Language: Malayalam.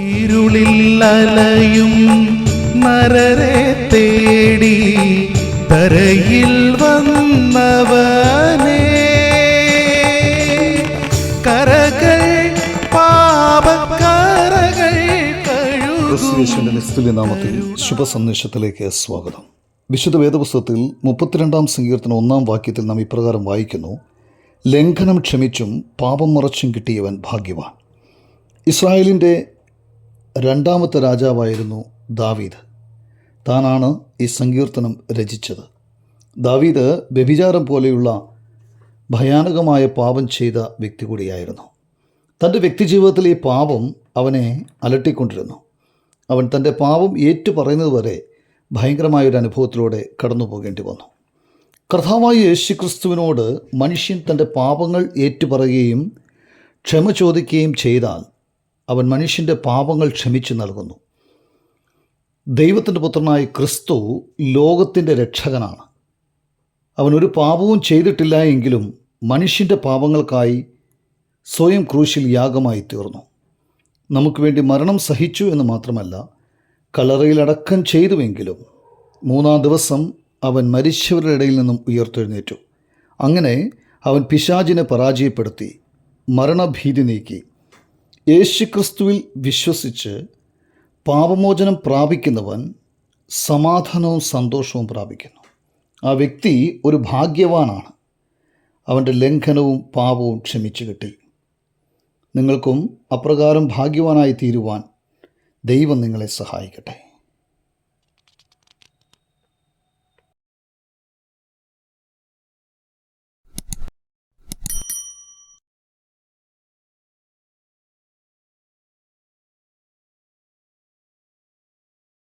ഇരുളിൽ അലയും നരരെ തേടി തരയിൽ വന്നവനേ. കരകൾ പാപക്കരകൾ നിസ്തുല്യ നാമത്തിൽ ശുഭസന്ദേശത്തിലേക്ക് സ്വാഗതം. വിശുദ്ധ വേദപുസ്തകത്തിൽ മുപ്പത്തിരണ്ടാം സങ്കീർത്തനം ഒന്നാം വാക്യത്തിൽ നാം ഇപ്രകാരം വായിക്കുന്നു ലംഘനം ക്ഷമിച്ചും പാപം മറച്ചും കിട്ടിയവൻ ഭാഗ്യവാൻ. ഇസ്രായേലിന്റെ രണ്ടാമത്തെ രാജാവായിരുന്നു ദാവീദ്. താനാണ് ഈ സങ്കീർത്തനം രചിച്ചത്. ദാവീദ് വ്യഭിചാരം പോലെയുള്ള ഭയാനകമായ പാപം ചെയ്ത വ്യക്തി കൂടിയായിരുന്നു. തന്റെ വ്യക്തിജീവിതത്തിലെ ഈ പാപം അവനെ അലട്ടിക്കൊണ്ടിരുന്നു. അവൻ തന്റെ പാപം ഏറ്റുപറയുന്നതുവരെ ഭയങ്കരമായൊരു അനുഭവത്തിലൂടെ കടന്നു പോകേണ്ടി വന്നു. കർത്താവായ യേശു ക്രിസ്തുവിനോട് മനുഷ്യൻ തന്റെ പാപങ്ങൾ ഏറ്റുപറയുകയും ക്ഷമ ചോദിക്കുകയും ചെയ്താൽ അവൻ മനുഷ്യന്റെ പാപങ്ങൾ ക്ഷമിച്ചു നൽകുന്നു. ദൈവത്തിന്റെ പുത്രനായ ക്രിസ്തു ലോകത്തിന്റെ രക്ഷകനാണ്. അവൻ ഒരു പാപവും ചെയ്തിട്ടില്ല എങ്കിലും മനുഷ്യന്റെ പാപങ്ങൾക്കായി സ്വയം ക്രൂശിൽ യാഗമായി തീർന്നു നമുക്ക് വേണ്ടി മരണം സഹിച്ചു എന്ന് മാത്രമല്ല കളറയിലടക്കം ചെയ്തുവെങ്കിലും മൂന്നാം ദിവസം അവൻ മരിച്ചവരുടെ ഇടയിൽ നിന്നും ഉയർത്തെഴുന്നേറ്റു. അങ്ങനെ അവൻ പിശാചിനെ പരാജയപ്പെടുത്തി മരണഭീതി നീക്കി. യേശുക്രിസ്തുവിൽ വിശ്വസിച്ച് പാപമോചനം പ്രാപിക്കുന്നവൻ സമാധാനവും സന്തോഷവും പ്രാപിക്കുന്നു. ആ വ്യക്തി ഒരു ഭാഗ്യവാനാണ്. അവന്റെ ലംഘനവും പാപവും ക്ഷമിച്ചു കിട്ടി. നിങ്ങൾക്കും അപ്രകാരം ഭാഗ്യവാനായി തീരുവാൻ ദൈവം നിങ്ങളെ സഹായിക്കട്ടെ.